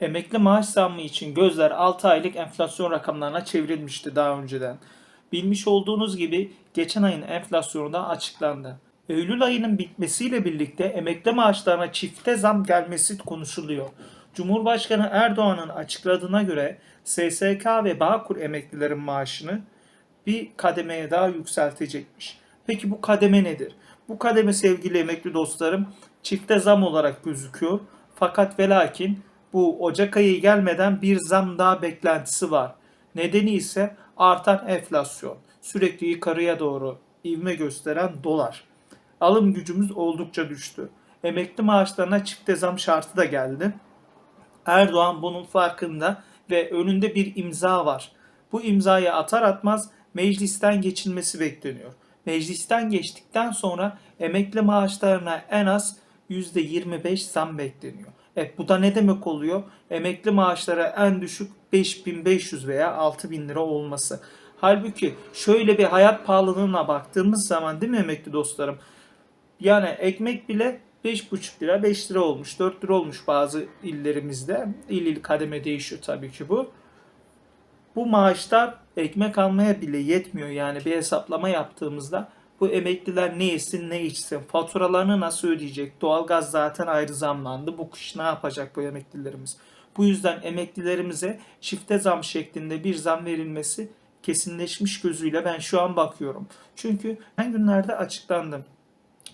Emekli maaş zammı için gözler 6 aylık enflasyon rakamlarına çevrilmişti daha önceden. Bilmiş olduğunuz gibi geçen ayın enflasyonu da açıklandı. Eylül ayının bitmesiyle birlikte emekli maaşlarına çifte zam gelmesi konuşuluyor. Cumhurbaşkanı Erdoğan'ın açıkladığına göre SSK ve Bağkur emeklilerin maaşını bir kademeye daha yükseltecekmiş. Peki bu kademe nedir? Bu kademe sevgili emekli dostlarım çifte zam olarak gözüküyor. Fakat ve lakin bu Ocak ayı gelmeden bir zam daha beklentisi var. Nedeni ise artan enflasyon. Sürekli yukarıya doğru ivme gösteren dolar. Alım gücümüz oldukça düştü. Emekli maaşlarına çifte zam şartı da geldi. Erdoğan bunun farkında ve önünde bir imza var. Bu imzayı atar atmaz meclisten geçilmesi bekleniyor. Meclisten geçtikten sonra emekli maaşlarına en az %25 zam bekleniyor. Evet bu da ne demek oluyor? Emekli maaşlara en düşük 5500 veya 6000 lira olması. Halbuki şöyle bir hayat pahalılığına baktığımız zaman değil mi emekli dostlarım? Yani ekmek bile 5,5 lira 5 lira olmuş 4 lira olmuş bazı illerimizde. İl il kademe değişiyor tabii ki bu. Bu maaşlar ekmek almaya bile yetmiyor. Yani bir hesaplama yaptığımızda bu emekliler ne yesin ne içsin, faturalarını nasıl ödeyecek? Doğalgaz zaten ayrı zamlandı. Bu kış ne yapacak bu emeklilerimiz? Bu yüzden emeklilerimize çifte zam şeklinde bir zam verilmesi kesinleşmiş gözüyle ben şu an bakıyorum. Çünkü ben günlerde açıklandım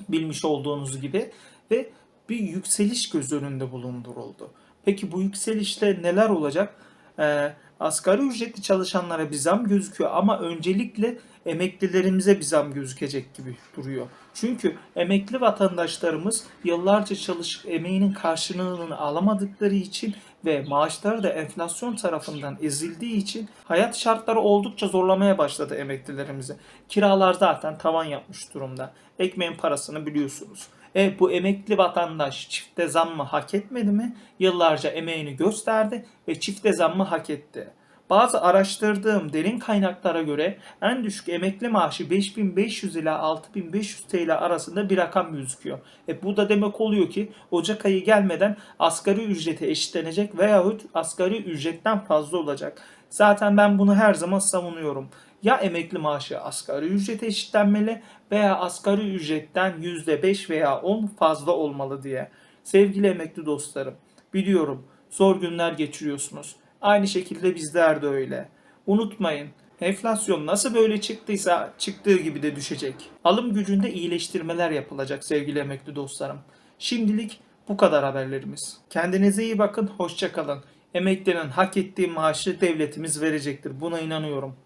bilmiş olduğunuz gibi ve bir yükseliş göz önünde bulunduruldu. Peki bu yükselişte neler olacak? Ee, asgari ücretli çalışanlara bir zam gözüküyor ama öncelikle emeklilerimize bir zam gözükecek gibi duruyor. Çünkü emekli vatandaşlarımız yıllarca çalışıp emeğinin karşılığını alamadıkları için ve maaşları da enflasyon tarafından ezildiği için hayat şartları oldukça zorlamaya başladı emeklilerimizi. Kiralar zaten tavan yapmış durumda. Ekmeğin parasını biliyorsunuz. E bu emekli vatandaş çifte zammı hak etmedi mi? Yıllarca emeğini gösterdi ve çifte zammı hak etti. Bazı araştırdığım derin kaynaklara göre en düşük emekli maaşı 5500 ila 6500 TL arasında bir rakam gözüküyor. E bu da demek oluyor ki Ocak ayı gelmeden asgari ücrete eşitlenecek veyahut asgari ücretten fazla olacak. Zaten ben bunu her zaman savunuyorum. Ya emekli maaşı asgari ücrete eşitlenmeli veya asgari ücretten %5 veya 10 fazla olmalı diye. Sevgili emekli dostlarım, biliyorum zor günler geçiriyorsunuz. Aynı şekilde bizler de öyle. Unutmayın, enflasyon nasıl böyle çıktıysa çıktığı gibi de düşecek. Alım gücünde iyileştirmeler yapılacak sevgili emekli dostlarım. Şimdilik bu kadar haberlerimiz. Kendinize iyi bakın, hoşça kalın. Emeklinin hak ettiği maaşı devletimiz verecektir. Buna inanıyorum.